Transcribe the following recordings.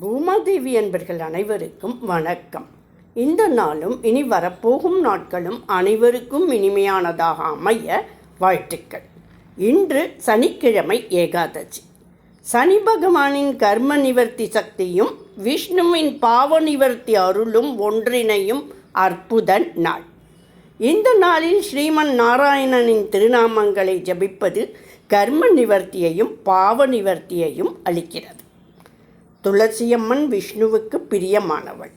பூமாதேவி என்பர்கள் அனைவருக்கும் வணக்கம். இந்த நாளும் இனி வரப்போகும் நாட்களும் அனைவருக்கும் இனிமையானதாக அமைய வாழ்த்துக்கள். இன்று சனிக்கிழமை ஏகாதசி. சனி பகவானின் கர்ம நிவர்த்தி சக்தியும் விஷ்ணுவின் பாவ நிவர்த்தி அருளும் ஒன்றிணையும் அற்புத நாள். இந்த நாளில் ஸ்ரீமன் நாராயணனின் திருநாமங்களை ஜபிப்பது கர்ம நிவர்த்தியையும் பாவ நிவர்த்தியையும் அளிக்கிறது. துளசியம்மன் விஷ்ணுவுக்கு பிரியமானவள்.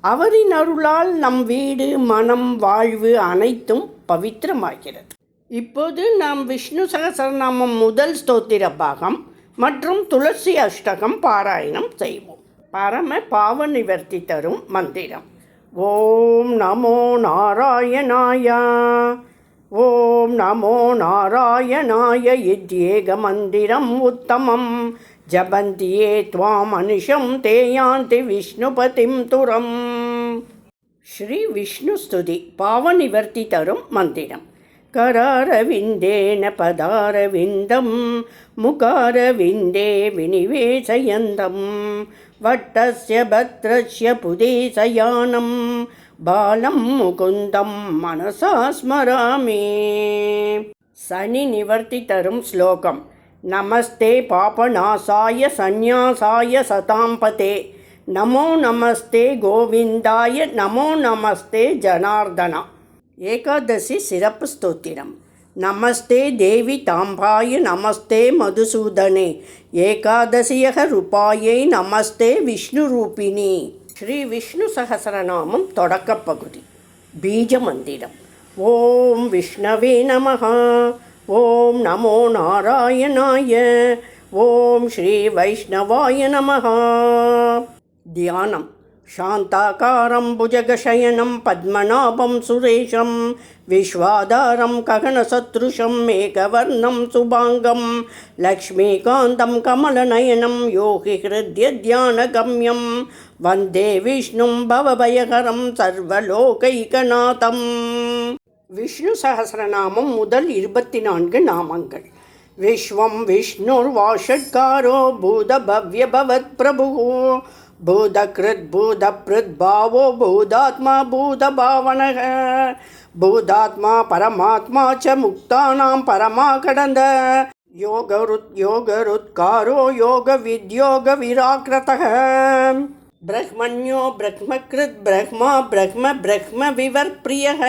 அவரின் அருளால் நம் வீடு மனம் வாழ்வு அனைத்தும் பவித்திரமாகிறது. இப்போது நாம் விஷ்ணு சகசரநாமம் முதல் ஸ்தோத்திர பாகம் மற்றும் துளசி அஷ்டகம் பாராயணம் செய்வோம். பரம பாவ நிவர்த்தி தரும் மந்திரம். ஓம் நமோ நாராயணாயா. ஓம் நமோ நாராயணாய. இத்யேக மந்திரம் உத்தமம். ஜபந்தியே துவாம் அனுஷம் தேயாந்தி விஷ்ணுபதிம் துரம். ஸ்ரீ விஷ்ணு ஸ்துதி பாவநிவர்த்தி தரும் மந்திரம். கராரவிந்தேன பதாரவிந்தம் முகாரவிந்தே வினிவேசயந்தம். வட்டஸ்ய பத்ரஸ்ய புதேசயானம் பாலம் முகுந்தம் மனசா ஸ்மராமே சனி நிவர்த்தி தரும் ஸ்லோகம். நமஸ்தே பாபநாசாய சந்நியாசாய சதாம்பதே. நமோ நமஸ்தே கோவிந்தாய நமோ நமஸ்தே ஜனார்தனா. ஏகாதசி சிறப்பு ஸ்தோத்திரம். நமஸ்தே தேவி தாம்பாய நமஸ்தே மதுசூதனே. ஏகாதசியக ரூபாயை நமஸ்தே விஷ்ணு ரூபிணி. ஸ்ரீ விஷ்ணு சகசரநாமம் தொடக்கப்பகுதி பீஜ மந்திரம் ஓம் விஷ்ணவே நமகா ஓம் நமோ நாராயணாய ஓம் ஸ்ரீ வைஷ்ணவாய நமः தியானம். சாந்தாகாரம் புஜகசயனம் பத்மநாபம் சுரேஷம் விஸ்வாதாரம் ககனசத்ருஷம் மேகவர்ணம் சுபாங்கம் லக்ஷ்மீகாந்தம் கமலநயனம் யோகி ஹிருத்ய தியானகம்யம் வந்தே விஷ்ணும் பவபயகரம் சர்வலோகைகநாதம். விஷ்ணு சகசிரநாமம் முதல் இருபத்தி நான்கு நாமங்கள். விஸ்வம் பூத பவ்ய பவத் பிரபு. பூதகிருத் பாவோ பூதாத்மா பூத பாவனக பூதாத்மா பரமாத்மா ச முக்தானாம் பரமா கடந்த யோகருத் யோகருத்காரோ யோக வித்யோக விராக்கிரதக ब्रह्मण्यो ब्रह्मकृत् ब्रह्मा ब्रह्म ब्रह्म विवर्प्रियः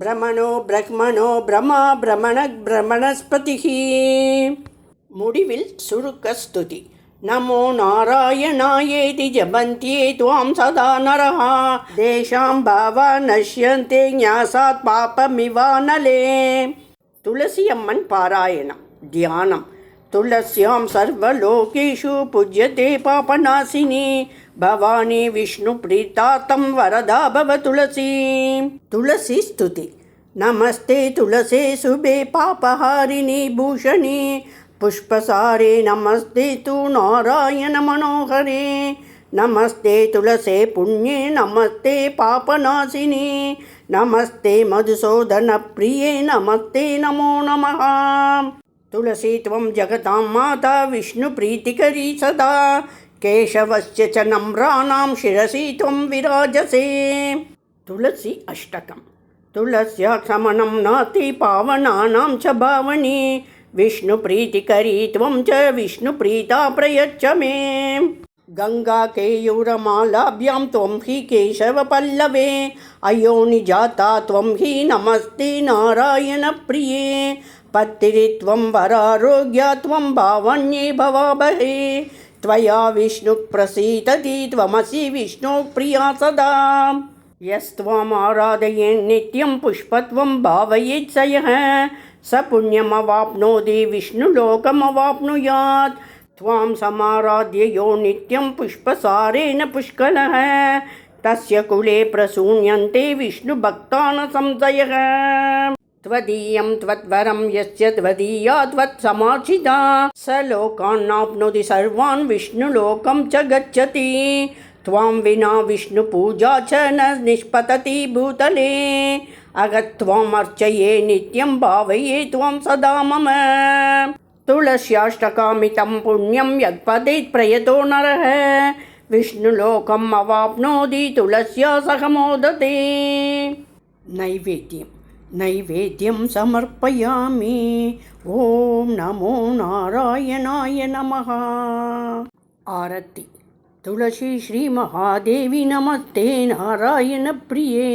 பிரமணோ பிரம்மணோ பிரமா பிரமணக் பிரமணஸ்பதிः முடிவில் சுருக்க ஸ்துதி நமோ நாராயணாயேதி ஜபந்தியே துவாம் சதா நரः தேஷாம் பாவா நஷ்யந்தே ஞாசாத் பாபமிவானலே துளசி அம்மன் பாராயணம் தியானம் तुलस्यां सर्वलोकेषु पूज्यते पापनाशिनी भवानी विष्णुप्रीता तं वरदा भव तुलसी तुलसी स्तुति नमस्ते तुलसे शुभे पापहारिणि भूषणे पुष्पसारे नमस्ते तु नारायणमनोहरे नमस्ते तुलसे पुण्ये नमस्ते पापनाशिनी नमस्ते मधुसूदनप्रिये नमस्ते नमो नमः तुलसी त्वं जगतां माता विष्णुप्रीतिकरी सदा। केशवस्य च नम्राणां शिरसि त्वं विराजसे। तुलसी अष्टकं तुलस्या क्षमनं नाति पावनानां च भावनी। विष्णुप्रीतिकरी त्वं च विष्णुप्रीता प्रयच्छ मे। गङ्गाकेयूरमालाभ्यां त्वं हि केशवपल्लवे। अयोनिजाता त्वं हि नमस्ते नारायणप्रिये पत्तिरित्वं वरारोग्या त्वं भावन्ये भवाबहे त्वया विष्णुः प्रसीदति त्वमसि विष्णोः प्रिया सदा यस्त्वमाराधयेन्नित्यं पुष्पत्वं भावयेत् स यः स पुण्यमवाप्नोति विष्णुलोकमवाप्नुयात् त्वां समाराध्य यो नित्यं पुष्पसारेण पुष्कलः तस्य कुले प्रसून्यन्ते विष्णुभक्तान् संशयः त्वदीयं त्वद्वरं यस्य त्वदीया त्वत्समाचिता स लोकान्नाप्नोति सर्वान् विष्णुलोकं च गच्छति। त्वां विना विष्णुपूजा च न निष्पतति भूतले। अगत्वामर्चये नित्यं भावये त्वं सदा मम। तुलस्याष्टकामितं पुण्यं यत्पदेत् प्रयतो नरः। विष्णुलोकम् अवाप्नोति तुलस्या सह मोदते। नैवेद्यं नैवेद्यं समर्पयामि ॐ नमो नारायणाय नमः आरति तुलसी श्रीमहादेवी नमस्ते नारायणप्रिये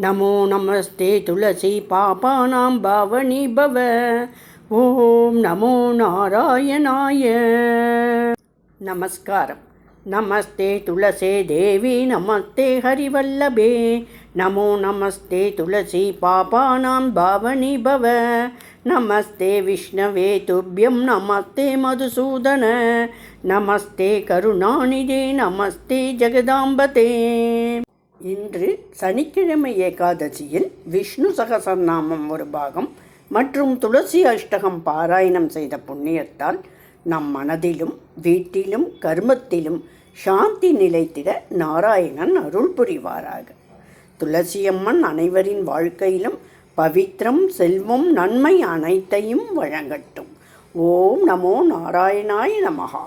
नमो नमस्ते तुलसी पापानां भावनी भव ॐ नमो नारायणाय नमस्कारं नमस्ते तुलसे देवी नमस्ते हरिवल्लभे नमो नमस्ते तुलसी पापानां भावनी भव नमस्ते विष्णवे तुभ्यं नमस्ते मधुसूदन நமஸ்தே கருணாநிதே நமஸ்தே ஜெகதாம்பதே இன்று சனிக்கிழமை ஏகாதசியில் விஷ்ணு சகசரநாமம் ஒரு பாகம் மற்றும் துளசி அஷ்டகம் பாராயணம் செய்த புண்ணியத்தால் நம் மனதிலும் வீட்டிலும் கர்மத்திலும் சாந்தி நிலைத்திட நாராயணன் அருள் புரிவாராக துளசியம்மன் அனைவரின் வாழ்க்கையிலும் பவித்ரம் செல்வம் நன்மை அனைத்தையும் வழங்கட்டும். ஓம் நமோ நாராயணாய நமகா